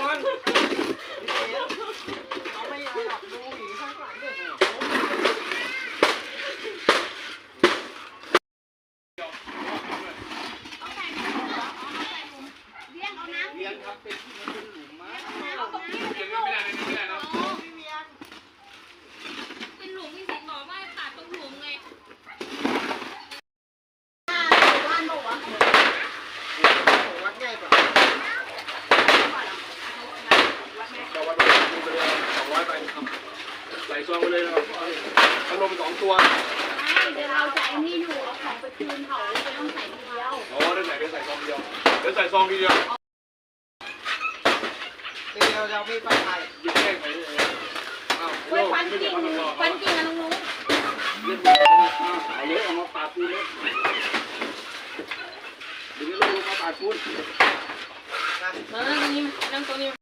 วนเอาไม่ระดับดูหวีข้างหลังเด็กเลี้ยงครับเป็นที่มันเป็นหลุม จาวันนี้ดูไปเลยสองร้อยไปครับใส่ซองไปเลยนะครับพัดลมสองตัวไม่เดี๋ยวเราจะไอ้นี่อยู่เอาของไปคืนเขาแล้วจะต้องใส่เดียวอ๋อเรื่ไหนเป็ใส่ซองเดียวเป็นใส่ซองเดียวเดี๋ยวเราไม่ไปไส่งแย่งไปเลยอาควันจริงควันจริงอะน้องนุ้งเล่นายเยเอามาปาดปูนเลยดึงลูกมาปาดปูนเออตรงนี้นั่งตรงนี้